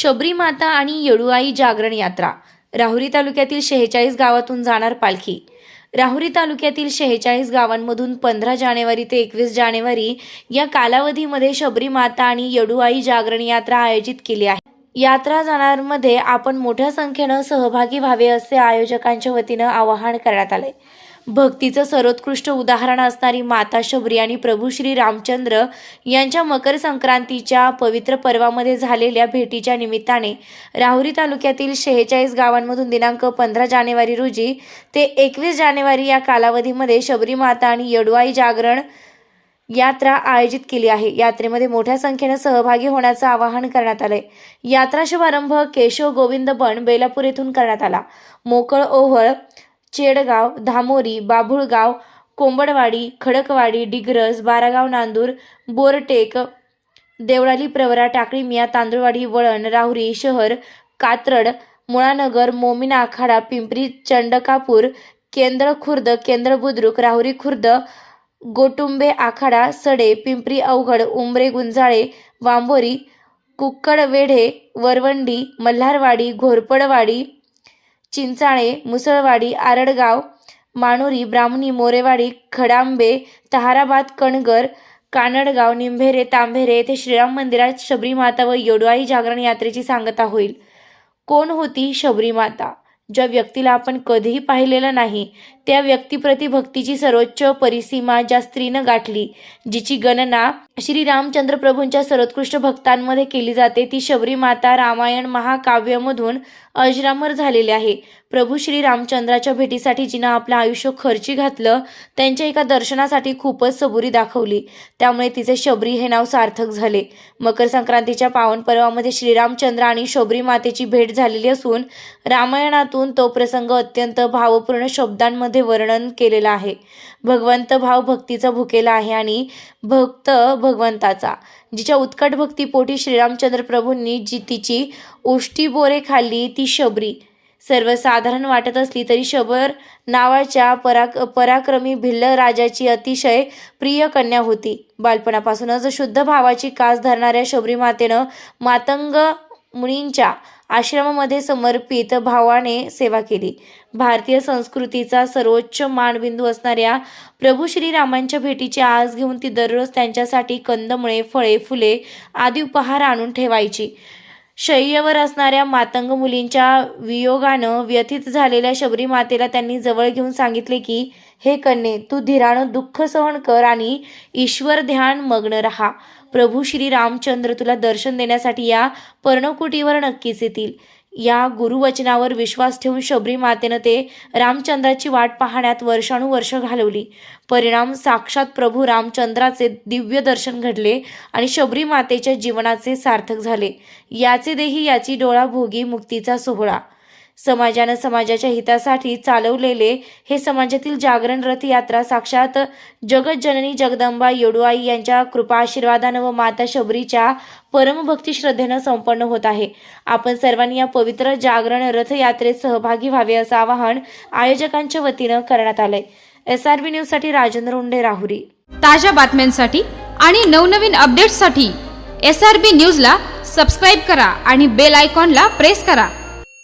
शबरी माता आणि येडुआई जागरण यात्रा. राहुरी तालुक्यातील शेहेचाळीस गावातून जाणार पालखी. राहुरी तालुक्यातील शेहेचाळीस गावांमधून पंधरा जानेवारी ते एकवीस जानेवारी या कालावधीमध्ये शबरी माता आणि येडुआई जागरण यात्रा आयोजित केली आहे. यात्रा जाणाऱ्यांमध्ये आपण मोठ्या संख्येनं सहभागी व्हावे असे आयोजकांच्या वतीनं आवाहन करण्यात आले भक्तीचं सर्वोत्कृष्ट उदाहरण असणारी माता शबरी आणि प्रभू श्री रामचंद्र यांच्या मकर संक्रांतीच्या पवित्र पर्वामध्ये झालेल्या भेटीच्या निमित्ताने राहुरी तालुक्यातील शेहेचाळीस गावांमधून दिनांक पंधरा जानेवारी रोजी ते एकवीस जानेवारी या कालावधीमध्ये शबरी माता आणि यडवाई जागरण यात्रा आयोजित केली आहे. यात्रेमध्ये मोठ्या संख्येनं सहभागी होण्याचं आवाहन करण्यात आलंय. यात्रा शुभारंभ केशव गोविंद बन बेलापूर येथून करण्यात आला. मोकळ ओहळ चेडगाव धामोरी बाभुळगाव कोंबडवाडी खडकवाडी डिग्रस बारागाव नांदूर बोरटेक देवळाली प्रवरा टाकळी मिया तांदुळवाडी वळण राहुरी शहर कात्रड मुळानगर मोमिना आखाडा पिंपरी चंडकापूर केंद्र खुर्द केंद्र बुद्रुक राहुरी खुर्द गोटुंबे आखाडा सडे पिंपरी अवघड उंबरे गुंजाळे वांबोरी कुक्कडवेढे वरवंडी मल्हारवाडी घोरपडवाडी चिंचाळे मुसळवाडी आरडगाव माणुरी ब्राह्मणी मोरेवाडी खडांबे तहाराबाद कणगर कानडगाव निंभेरे तांभेरे येथे श्रीराम मंदिरात शबरी माता व योडवाई जागरण यात्रेची सांगता होईल. कोण होती शबरी माता ज्या व्यक्तीला आपण कधीही पाहिलेलं नाही त्या व्यक्तीप्रती भक्तीची सर्वोच्च परिसीमा ज्या स्त्रीनं गाठली जिची गणना श्री रामचंद्र प्रभूंच्या सर्वोत्कृष्ट भक्तांमध्ये केली जाते ती शबरी माता रामायण महाकाव्यामधून अजरामर झालेली आहे. प्रभू श्री रामचंद्राच्या भेटीसाठी जिनं आपलं आयुष्य खर्ची घातलं त्यांच्या एका दर्शनासाठी खूपच सबुरी दाखवली. त्यामुळे तिचे शबरी हे नाव सार्थक झाले. मकर संक्रांतीच्या पावन पर्वामध्ये श्रीरामचंद्र आणि शबरी मातेची भेट झालेली असून रामायणातून तो प्रसंग अत्यंत भावपूर्ण शब्दांमध्ये वर्णन केलेला आहे. भगवंत भाव भक्तीचा भुकेला आहे आणि भक्त भगवंताचा. जिच्या उत्कट भक्तीपोटी श्रीरामचंद्र प्रभूंनी जी तिची ओष्टी बोरे खाल्ली ती शबरी. सर्वसाधारण वाटत असली तरी शबर नावाच्या पराक पराक्रमी भिल्ल राजाची अतिशय प्रिय कन्या होती. बालपणापासूनच शुद्ध भावाची कास धरणाऱ्या शबरी मातेनं मातंग मुनींच्या आश्रमामध्ये समर्पित भावाने सेवा केली. भारतीय संस्कृतीचा सर्वोच्च मानबिंदू असणाऱ्या प्रभू श्रीरामांच्या भेटीची आस घेऊन ती दररोज त्यांच्यासाठी कंदमुळे फळे फुले आदी उपहार आणून ठेवायची. शय्येवर असणाऱ्या मातंग मुलींच्या वियोगानं व्यथित झालेल्या शबरी मातेला त्यांनी जवळ घेऊन सांगितले की हे कन्ये तू धीरानं दुःख सहन कर आणि ईश्वर ध्यान मग्न रहा. प्रभू श्री रामचंद्र तुला दर्शन देण्यासाठी या पर्णकुटीवर नक्कीच येतील. या गुरुवचनावर विश्वास ठेवून शबरी मातेनं ते रामचंद्राची वाट पाहण्यात वर्षानुवर्ष घालवली. परिणाम साक्षात प्रभू रामचंद्राचे दिव्य दर्शन घडले आणि शबरी मातेच्या जीवनाचे सार्थक झाले. याचे देही याची डोळा भोगी मुक्तीचा सोहळा. समाजानं समाजाच्या हितासाठी चालवलेले हे समाजातील जागरण रथयात्रा साक्षात जगजननी जगदंबा येडुआई यांच्या कृपा आशीर्वादानं व माता शबरीच्या परमभक्ती श्रद्धेनं संपन्न होत आहे. आपण सर्वांनी या पवित्र जागरण रथयात्रेत सहभागी व्हावे असं आवाहन आयोजकांच्या वतीनं करण्यात आलंय. एस आर बी न्यूजसाठी राजेंद्र उंडे राहुरी. ताज्या बातम्यांसाठी आणि नवनवीन अपडेट्ससाठी एस आर बी न्यूजला सबस्क्राईब करा आणि बेल आयकॉनला प्रेस करा.